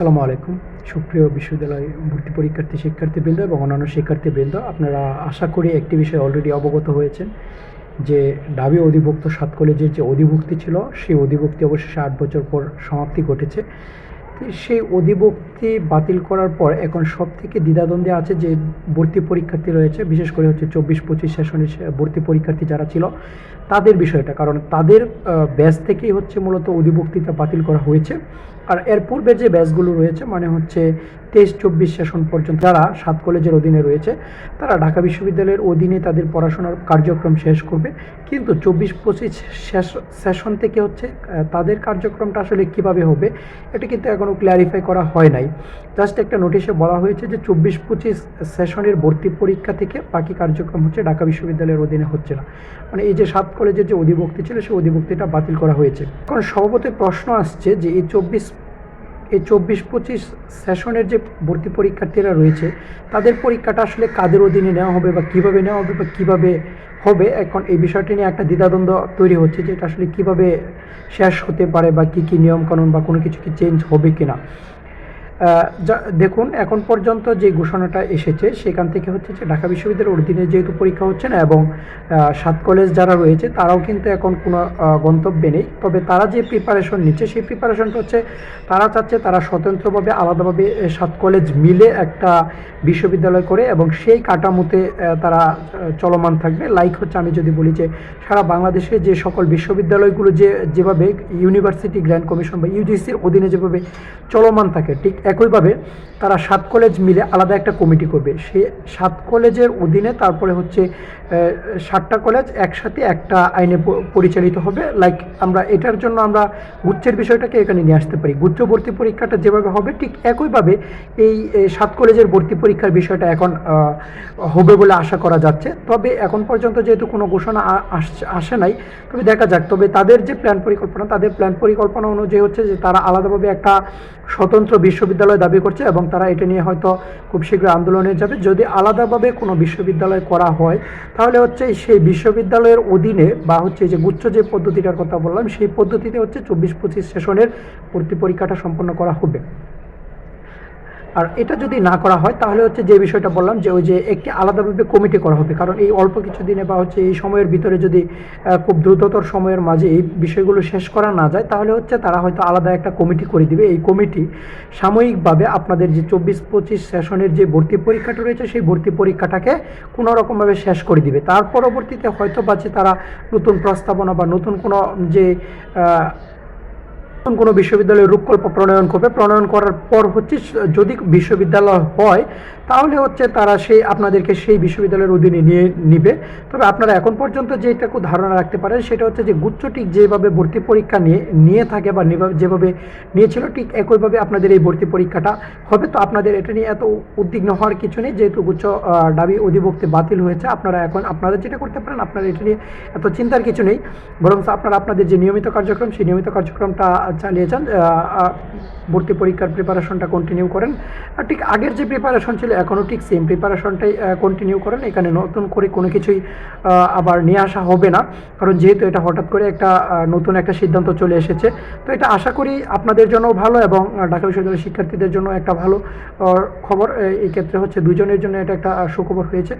আসসালামু আলাইকুম। সুপ্রিয় বিশ্ববিদ্যালয় ভর্তি পরীক্ষার্থী, শিক্ষার্থীবৃন্দ এবং অন্যান্য শিক্ষার্থীবৃন্দ, আপনারা আশা করি একটি বিষয়ে অলরেডি অবগত হয়েছেন, যে ডাবি অধিভুক্ত সাত কলেজের যে অধিভুক্তি ছিল, সেই অধিভুক্তি অবশেষে আট বছর পর সমাপ্তি ঘটেছে। সেই অধিভুক্তি বাতিল করার পর এখন সব থেকে দ্বিধাদ্বন্দ্বে আছে যে ভর্তি পরীক্ষার্থী রয়েছে, বিশেষ করে হচ্ছে চব্বিশ পঁচিশ সেশনের সে- ভর্তি পরীক্ষার্থী যারা ছিল, তাদের বিষয়টা, কারণ তাদের ব্যাচ থেকেই হচ্ছে মূলত অধিভুক্তিটা বাতিল করা হয়েছে। আর এর পূর্বে যে ব্যাচগুলো রয়েছে মানে হচ্ছে তেইশ চব্বিশ সেশন পর্যন্ত যারা সাত কলেজের অধীনে রয়েছে, তারা ঢাকা বিশ্ববিদ্যালয়ের অধীনে তাদের পড়াশোনার কার্যক্রম শেষ করবে। কিন্তু চব্বিশ পঁচিশ শেষ- সেশন থেকে হচ্ছে তাদের কার্যক্রমটা আসলে কীভাবে হবে, এটা কিন্তু এখনও ক্ল্যারিফাই করা হয় নাই। জাস্ট একটা নোটিশে বলা হয়েছে যে চব্বিশ পঁচিশ সেশনের ভর্তি পরীক্ষা থেকে বাকি কার্যক্রম হচ্ছে ঢাকা বিশ্ববিদ্যালয়ের অধীনে হচ্ছে না। মানে এই যে সাত কলেজের যে অধিভুক্তি ছিল, সেই অধিভুক্তিটা বাতিল করা হয়েছে। এখন স্বভাবতই প্রশ্ন আসছে যে এই চব্বিশ এই চব্বিশ পঁচিশ সেশনের যে ভর্তি পরীক্ষার্থীরা রয়েছে, তাদের পরীক্ষাটা আসলে কাদের অধীনে নেওয়া হবে বা কীভাবে নেওয়া হবে বা কীভাবে হবে, এখন এই বিষয়টি নিয়ে একটা দ্বিধাদ্বন্দ্ব তৈরি হচ্ছে যে এটা আসলে কীভাবে শেষ হতে পারে বা কী কী নিয়মকানুন বা কোনো কিছু কি চেঞ্জ হবে কি না দেখুন, এখন পর্যন্ত যে ঘোষণাটা এসেছে, সেখান থেকে হচ্ছে যে ঢাকা বিশ্ববিদ্যালয়ের অধীনে যেহেতু পরীক্ষা হচ্ছে না এবং সাত কলেজ যারা রয়েছে, তারাও কিন্তু এখন কোনো গন্তব্যে নেই। তবে তারা যে প্রিপারেশন নিচ্ছে, সেই প্রিপারেশনটা হচ্ছে, তারা চাচ্ছে তারা স্বতন্ত্রভাবে, আলাদাভাবে সাত কলেজ মিলে একটা বিশ্ববিদ্যালয় করে এবং সেই কাঠামোতে তারা চলমান থাকবে। লাইক হচ্ছে, আমি যদি বলি যে, সারা বাংলাদেশে যে সকল বিশ্ববিদ্যালয়গুলো যে, যেভাবে ইউনিভার্সিটি গ্র্যান্ড কমিশন বা ইউজিসির অধীনে যেভাবে চলমান থাকে, ঠিক একইভাবে তারা সাত কলেজ মিলে আলাদা একটা কমিটি করবে। সেই সাত কলেজের অধীনে তারপরে হচ্ছে সাতটা কলেজ একসাথে একটা আইনে পরিচালিত হবে। লাইক আমরা এটার জন্য আমরা গুচ্ছের বিষয়টাকে এখানে নিয়ে আসতে পারি। গুচ্ছ ভর্তি পরীক্ষাটা যেভাবে হবে, ঠিক একইভাবে এই সাত কলেজের ভর্তি পরীক্ষার বিষয়টা এখন হবে বলে আশা করা যাচ্ছে। তবে এখন পর্যন্ত যেহেতু কোনো ঘোষণা আসে নাই, তবে দেখা যাক। তবে তাদের যে প্ল্যান পরিকল্পনা, তাদের প্ল্যান পরিকল্পনা অনুযায়ী হচ্ছে যে তারা আলাদাভাবে একটা স্বতন্ত্র বিশ্ববিদ্যালয় দাবি করছে এবং তারা এটা নিয়ে হয়তো খুব শীঘ্র আন্দোলনে যাবে। যদি আলাদাভাবে কোনো বিশ্ববিদ্যালয় করা হয়, তাহলে হচ্ছে সেই বিশ্ববিদ্যালয়ের অধীনে বা হচ্ছে যে গুচ্ছ যে পদ্ধতিটার কথা বললাম, সেই পদ্ধতিতে হচ্ছে চব্বিশ পঁচিশ সেশনের ভর্তি পরীক্ষাটা সম্পন্ন করা হবে। আর এটা যদি না করা হয়, তাহলে হচ্ছে যে বিষয়টা বললাম যে ওই যে একটি আলাদাভাবে কমিটি করা হবে। কারণ এই অল্প কিছু দিনে বা হচ্ছে এই সময়ের ভিতরে যদি খুব দ্রুততর সময়ের মাঝে এই বিষয়গুলো শেষ করা না যায়, তাহলে হচ্ছে তারা হয়তো আলাদা একটা কমিটি করে দিবে। এই কমিটি সাময়িকভাবে আপনাদের যে চব্বিশ পঁচিশ সেশনের যে ভর্তি পরীক্ষাটা রয়েছে, সেই ভর্তি পরীক্ষাটাকে কোনো রকমভাবে শেষ করে দিবে। তার পরবর্তীতে হয়তো বা যে তারা নতুন প্রস্তাবনা বা নতুন কোনো যে কোনো বিশ্ববিদ্যালয়ের রূপকল্প প্রণয়ন করবে। প্রণয়ন করার পর হচ্ছে যদি বিশ্ববিদ্যালয় হয় তাহলে হচ্ছে তারা সেই, আপনাদেরকে সেই বিশ্ববিদ্যালয়ের অধীনে নিয়ে নিবে। তবে আপনারা এখন পর্যন্ত যেটুকু ধারণা রাখতে পারেন, সেটা হচ্ছে যে গুচ্ছটিক যেভাবে ভর্তি পরীক্ষা নিয়ে নিয়ে থাকে বা যেভাবে নিয়েছিল, ঠিক একইভাবে আপনাদের এই ভর্তি পরীক্ষাটা হবে। তো আপনাদের এটা নিয়ে এত উদ্বিগ্ন হওয়ার কিছু নেই, যেহেতু গুচ্ছ দাবি অধিভুক্তি বাতিল হয়েছে, আপনারা এখন, আপনারা যেটা করতে পারেন, আপনারা এটা নিয়ে এত চিন্তার কিছু নেই। বরং আপনারা আপনাদের যে নিয়মিত কার্যক্রম, সেই নিয়মিত কার্যক্রমটা চালিয়ে যান ভর্তি পরীক্ষার প্রিপারেশনটা কন্টিনিউ করেন। ঠিক আগের যে প্রিপারেশন ছিল এখনও ঠিক সেম প্রিপারেশনটাই কন্টিনিউ করেন। এখানে নতুন করে কোনো কিছুই আবার নিয়ে আসা হবে না। কারণ যেহেতু এটা হঠাৎ করে একটা নতুন একটা সিদ্ধান্ত চলে এসেছে। তো এটা আশা করি আপনাদের জন্য ভালো এবং ঢাকা বিশ্ববিদ্যালয়ের শিক্ষার্থীদের জন্য একটা ভালো খবর। এই- ক্ষেত্রে হচ্ছে দুজনের জন্য এটা একটা সুখবর হয়েছে।